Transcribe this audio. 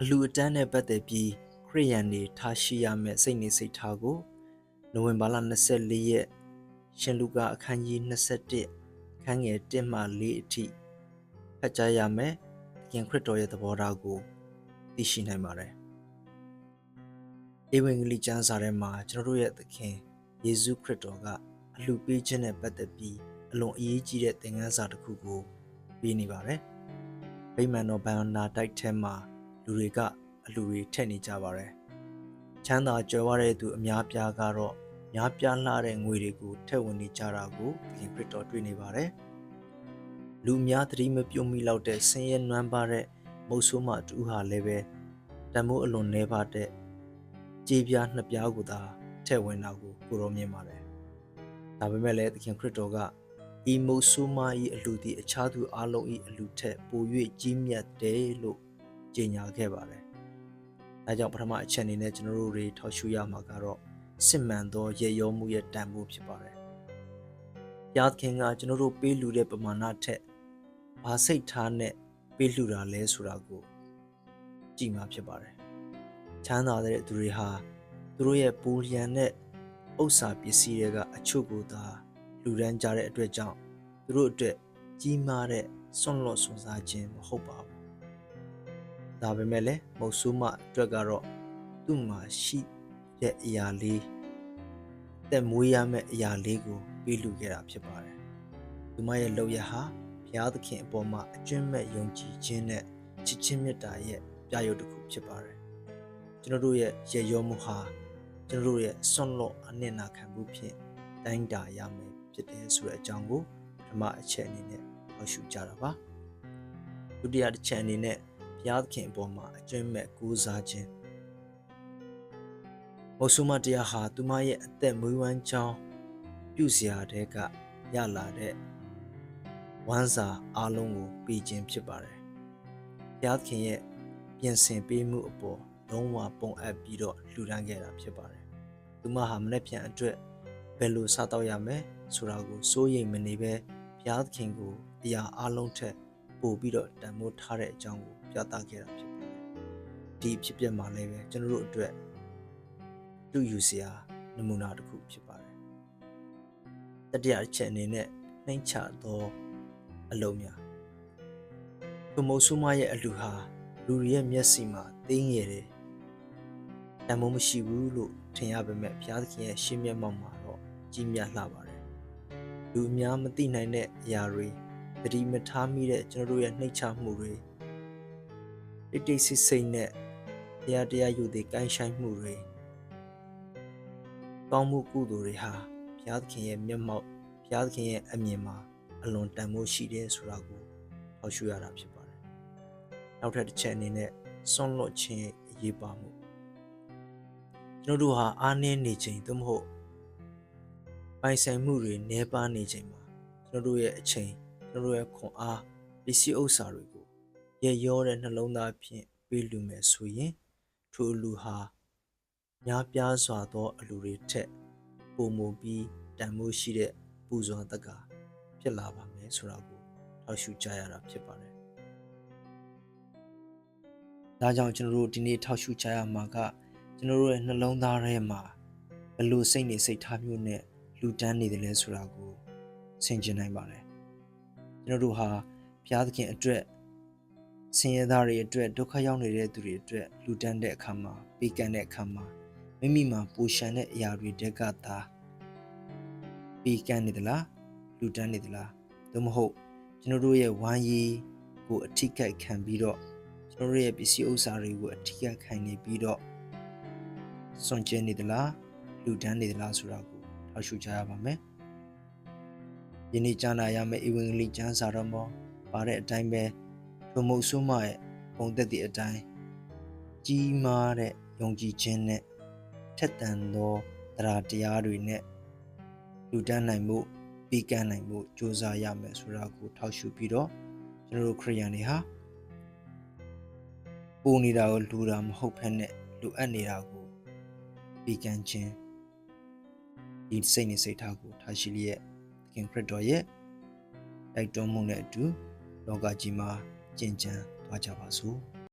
အလူအတန်းနဲ့ပတ်သက်ပြီးခရိယန်တွေထားရှိရမယ့်စိတ်နေစိတ်ထားကိုနိုဝင်ဘာလ24ရက်ရှင်လူကာအခန်းကြီး21ခန်းငယ်1မှ4အထိဖတ်ကြားရမယ်သခင်ခရစ်တော်ရဲ့သဘောထားကိုသိရှိနိုင်ပါတယ်ဧဝံဂေလိကျမ်းစာထဲမှာကျွန်တော်တို့ရဲ့သခင်ယေရှုခရစ်တော်ကအလှပေးခြင်းနဲ့ပတ်သက်ပြီးအလွန်အရေးကြီးတဲ့သင်ခန်းစာတစ်ခုကိုပေးနေပါတယ်ဗိမာန်တော်ဘန္နာတိုက်ထဲမှာ လူတွေကအလူတွေထက်နေကြပါတယ်။ချမ်းသာကြွယ်ဝတဲ့သူအများပြားကတော့များပြားလှတဲ့ငွေတွေကိုထက်ဝင်နေကြတာကိုသခင်ခရစ်တော်တွေ့နေပါတယ်။လူများသတိမပြုံးမိလောက်တဲ့ဆင်းရဲနွမ်းပါတဲ့မုတ်ဆိုးမတူဟာလည်းပဲတမိုးအလွန်နှဲပါတဲ့ကြေးပြားနှစ်ပြားကိုသာထက်ဝင်တာကိုကိုရောမြင်ပါတယ်။ဒါပေမဲ့လည်းသခင်ခရစ်တော်ကဤမုတ်ဆိုးမ၏အလူသည်အခြားသူအလုံး၏အလူထက်ပို၍ကြီးမြတ်တယ်လို့ ကြေညာခဲ့ပါတယ်။ဒါကြောင့်ပထမအချက်အနေနဲ့ကျွန်တော်တို့တွေထောက်ရှုရမှာကတော့စစ်မှန်သောရေရောမှုရဲ့တန်ဖိုးဖြစ်ပါတယ်။ယာခင်ကကျွန်တော်တို့ပေးလူတဲ့ပမာဏထက်ဘာစိတ်ထားနဲ့ပေးလူတာလဲဆိုတာကိုကြည့်မှာဖြစ်ပါတယ်။ချမ်းသာတဲ့သူတွေဟာသူတို့ရဲ့ပူလျံတဲ့ဥစ္စာပစ္စည်းတွေကအချို့ကိုသာလူရန်ကြတဲ့အတွက်ကြောင့်သူတို့အတွက်ကြီးမားတဲ့ဆွန့်လွတ်ဆွန်စားခြင်းမဟုတ်ပါဘူး ဒါပေမဲ့လည်းမုတ်ဆိုးမအတွက်ကတော့သူ့မှာရှိတဲ့အရာလေးတက်မွေးရမယ့်အရာလေးကိုပေးလူခဲ့တာဖြစ်ပါတယ်သူမရဲ့လောက်ရဟာဘုရားသခင်အပေါ်မှာအကျွင့်မဲ့ယုံကြည်ခြင်းနဲ့ချစ်ချင်းမေတ္တာရဲ့ပြရုပ်တစ်ခုဖြစ်ပါတယ်ကျွန်တော်တို့ရဲ့ရေရောမှုဟာကျွန်တော်တို့ရဲ့ဆွန့်လွတ်အနစ်နာခံမှုဖြင့်တိုင်းတာရမယ်ဖြစ်တယ်ဆိုတဲ့အကြောင်းကိုပထမအချက်အနေနဲ့ဟောရှုကြတာပါဒုတိယတစ်ချက်အနေနဲ့ ဘုရားသခင်အပေါ်မှာအကျွမ်းမဲ့ကိုးစားခြင်းမောဆုမတရားဟာသူမရဲ့အသက်မွေးဝမ်းကြောင်းပြုစရာတဲ့ကရလာတဲ့ဝမ်းစာအလုံးကိုပေးခြင်းဖြစ်ပါတယ်ဘုရားသခင်ရဲ့ပြင်ဆင်ပေးမှုအပေါ်လုံးဝပုံအပ်ပြီးတော့လှူဒန်းခဲ့တာဖြစ်ပါတယ်သူမဟာမနေ့ပြန်အတွက်ဘယ်လိုစားတော့ရမယ်ဆိုတာကိုစိုးရိမ်မနေပဲဘုရားသခင်ကိုအရာအလုံးထက်ပို့ပြီးတော့တန်ဖိုးထားတဲ့အကြောင်းကို ပြသခဲ့တာဖြစ်ပါတယ်။ဒီဖြစ်ပျက်မှာလည်းပဲကျွန်တော်တို့အတွက်တူယူစရာနမူနာတစ်ခုဖြစ်ပါတယ်။တတိယအချက်အနေနဲ့နှိမ့်ချသောအလုံးများဘုမိုးဆူမရဲ့အလူဟာလူတွေရဲ့မျက်စိမှာသိငယ်တယ်။တန်ဖိုးမရှိဘူးလို့ထင်ရပေမဲ့ဘုရားသခင်ရဲ့ရှင်းမျက်မှောက်မှာတော့ကြီးမြတ်လှပါတယ်။လူအများမသိနိုင်တဲ့အရာတွေသတိမထားမိတဲ့ကျွန်တော်တို့ရဲ့နှိမ့်ချမှုတွေ တိတ်တိတ်ဆိတ်ဆိတ်နဲ့တရားတရားယူသည်ကိုင်းဆိုင်မှုတွေကောင်းမှုကုသိုလ်တွေဟာဘုရားသခင်ရဲ့မျက်မှောက်ဘုရားသခင်ရဲ့အမြင်မှာအလွန်တန်ဖိုးရှိတယ်ဆိုတာကိုထောက်ရှုရတာဖြစ်ပါတယ်။နောက်ထပ်တစ်ချက်အနေနဲ့စွန့်လွတ်ခြင်းရဲ့အရေးပါမှုကျွန်တော်တို့ဟာအားနည်းနေခြင်းသို့မဟုတ်ပိုင်ဆိုင်မှုတွေနှဲပါနေခြင်းမှာကျွန်တော်တို့ရဲ့အချိန်ကျွန်တော်ရဲ့ခွန်အားပစ္စည်းဥစ္စာတွေကို ရရောတဲ့နှလုံးသားဖြင့်ပေးလူမယ်ဆိုရင်ထိုလူဟာများပြားစွာသောအလူတွေထက်ပုံမူပြီးတန်မိုးရှိတဲ့ပူဇော်တက္ကဖြစ်လာပါမယ်ဆိုတာကိုထောက်ရှုကြရတာဖြစ်ပါတယ်။ဒါကြောင့်ကျွန်တော်တို့ဒီနေ့ထောက်ရှုကြရမှာကကျွန်တော်တို့ရဲ့နှလုံးသားထဲမှာဘယ်လိုစိတ်နေစိတ်ထားမျိုးနဲ့လူတန်းနေတယ်လဲဆိုတာကိုဆင်ခြင်နိုင်ပါတယ်ကျွန်တော်တို့ဟာဘုရားသခင်အတွက် ဆင်းရဲသားတွေအတွက်ဒုက္ခရောက်နေတဲ့သူတွေအတွက်လူတန်းတဲ့အခါမှာပေးကမ်းတဲ့အခါမှာမိမိမှာပူရှံတဲ့အရာတွေတက်ကသာပေးကမ်းနေသလားလူတန်းနေသလားသို့မဟုတ်ကျွန်တော်တို့ရဲ့ဝမ်းရည်ကိုအထိကတ်ခံပြီးတော့ကျွန်တော်တို့ရဲ့ပစ္စည်းဥစ္စာတွေကိုအထိကတ်ခံနေပြီးတော့စွန့်ကျဲနေသလားလူတန်းနေသလားဆိုတာကိုထောက်ရှုကြရပါမယ်ယနေ့ကြားနာရမယ့်ဧဝံဂေလိကျမ်းစာတော်မှာပါတဲ့အတိုင်းပဲ ဘုံမုတ်ဆုမရဲ့ပုံသက်သည့်အတိုင်းကြီးမားတဲ့ယုံကြည်ခြင်းနဲ့ထက်သန်သောတရားတရားတွေနဲ့လူတန်းနိုင်မှုပြီးကမ်းနိုင်မှုစ조사ရမယ်ဆိုတာကိုထောက်ရှုပြီးတော့ကျွန်တော်တို့ခရိယန်တွေဟာပူနေတာကိုလူတာမဟုတ်ဖက်နဲ့လူအပ်နေတာကိုပြီးကမ်းခြင်းဒီစိတ်နဲ့စိတ်ထားကိုထားရှိလျက်ခင်ခရစ်တော်ရဲ့တိုက်တွန်းမှုနဲ့အတူလောကကြီးမှာ ကျင့်ကြံသွားကြပါစို့